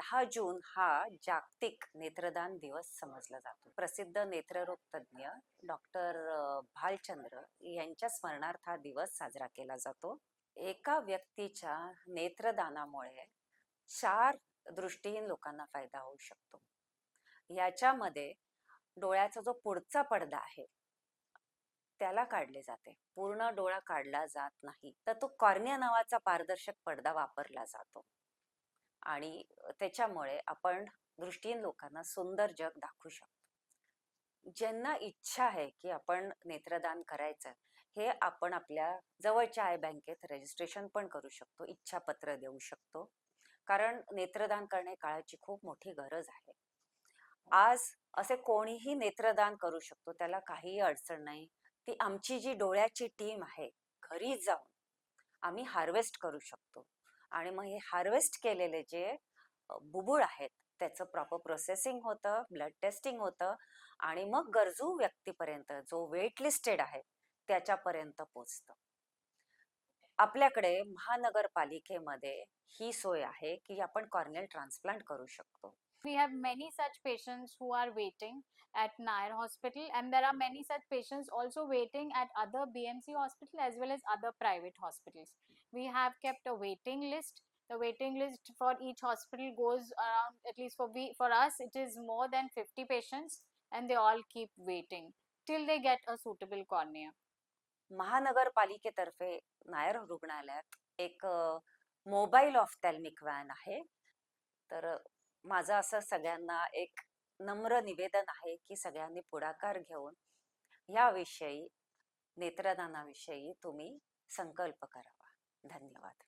दहा जून हा जागतिक नेत्रदान दिवस समजला जातो. प्रसिद्ध नेत्ररोग तज्ज्ञ डॉक्टर भालचंद्र यांच्या स्मरणार्थ हा दिवस साजरा केला जातो. एका व्यक्तीच्या नेत्रदानामुळे चार दृष्टीहीन लोकांना फायदा होऊ शकतो. याच्यामध्ये डोळ्याचा जो पुढचा पडदा आहे त्याला काढले जाते. पूर्ण डोळा काढला जात नाही तर तो कॉर्निया नावाचा पारदर्शक पडदा वापरला जातो. आणि त्याच्यामुळे आपण दृष्टीहीन लोकांना सुंदर जग दाखवू शकतो. ज्यांना इच्छा आहे की आपण नेत्रदान करायचं हे आपण आपल्या जवळच्या आय बँकेत रजिस्ट्रेशन पण करू शकतो इच्छापत्र देऊ शकतो. कारण नेत्रदान करणे काळाची खूप मोठी गरज आहे. आज असे कोणीही नेत्रदान करू शकतो त्याला काहीही अडचण नाही. ती आमची जी डोळ्याची टीम आहे घरी जाऊन आम्ही हार्वेस्ट करू शकतो. आणि मग हे हार्वेस्ट केलेले जे बुबुळ आहेत. त्याचं प्रॉपर प्रोसेसिंग होतं ब्लड टेस्टिंग होतं आणि मग गरजू व्यक्तीपर्यंत जो वेट लिस्टेड आहे त्याच्यापर्यंत पोचत. आपल्याकडे महानगरपालिकेमध्ये ही सोय आहे की आपण कॉर्नियल ट्रान्सप्लांट करू शकतो. We have many such patients who are waiting at Nair hospital and there are many such patients also waiting at other B M C hospital as well as other private hospitals we have kept a waiting list The waiting list for each hospital goes around at least for we for us it is more than 50 patients, and they all keep waiting till they get a suitable cornea. महानगरपालिकेतर्फे नायर रुग्णालयात एक mobile ophthalmic van आहे तर माझं असं सगळ्यांना एक नम्र निवेदन आहे की सगळ्यांनी पुढाकार घेऊन याविषयी नेत्रदानाविषयी तुम्ही संकल्प करावा धन्यवाद